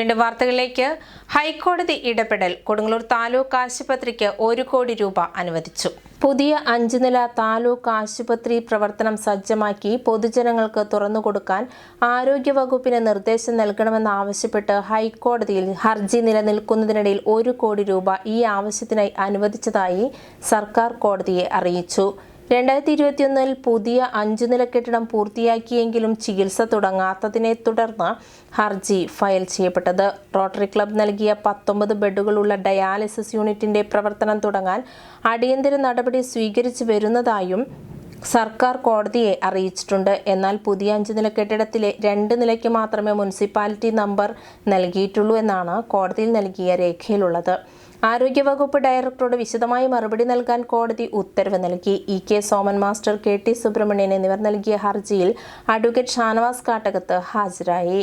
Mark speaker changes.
Speaker 1: വീണ്ടും വാർത്തകളിലേക്ക്. ഹൈക്കോടതി ഇടപെടൽ കൊടുങ്ങല്ലൂർ താലൂക്ക് ആശുപത്രിക്ക് ഒരു കോടി രൂപ അനുവദിച്ചു. പുതിയ അഞ്ചു നില താലൂക്ക് ആശുപത്രി പ്രവർത്തനം സജ്ജമാക്കി പൊതുജനങ്ങൾക്ക് തുറന്നുകൊടുക്കാൻ ആരോഗ്യവകുപ്പിന് നിർദ്ദേശം നൽകണമെന്നാവശ്യപ്പെട്ട് ഹൈക്കോടതിയിൽ ഹർജി നിലനിൽക്കുന്നതിനിടയിൽ ഒരു കോടി രൂപ ഈ ആവശ്യത്തിനായി അനുവദിച്ചതായി സർക്കാർ കോടതിയെ അറിയിച്ചു. രണ്ടായിരത്തി ഇരുപത്തിയൊന്നിൽ പുതിയ അഞ്ചു നില കെട്ടിടം പൂർത്തിയാക്കിയെങ്കിലും ചികിത്സ തുടങ്ങാത്തതിനെ തുടർന്ന് ഹർജി ഫയൽ ചെയ്യപ്പെട്ടത്. റോട്ടറി ക്ലബ് നൽകിയ പത്തൊമ്പത് ബെഡുകളുള്ള ഡയാലിസിസ് യൂണിറ്റിന്റെ പ്രവർത്തനം തുടങ്ങാൻ അടിയന്തര നടപടി സ്വീകരിച്ചു വരുന്നതായും സർക്കാർ കോടതിയെ അറിയിച്ചിട്ടുണ്ട്. എന്നാൽ പുതിയ അഞ്ച് നില കെട്ടിടത്തിലെ രണ്ട് നിലയ്ക്ക് മാത്രമേ മുനിസിപ്പാലിറ്റി നമ്പർ നൽകിയിട്ടുള്ളൂ എന്നാണ് കോടതിയിൽ നൽകിയ രേഖയിലുള്ളത്. ആരോഗ്യവകുപ്പ് ഡയറക്ടറോട് വിശദമായി മറുപടി നൽകാൻ കോടതി ഉത്തരവ് നൽകി. E K Soman master K T Subramanian എന്നിവർ നൽകിയ ഹർജിയിൽ അഡ്വക്കേറ്റ് ഷാനവാസ് കാട്ടകത്ത് ഹാജരായി.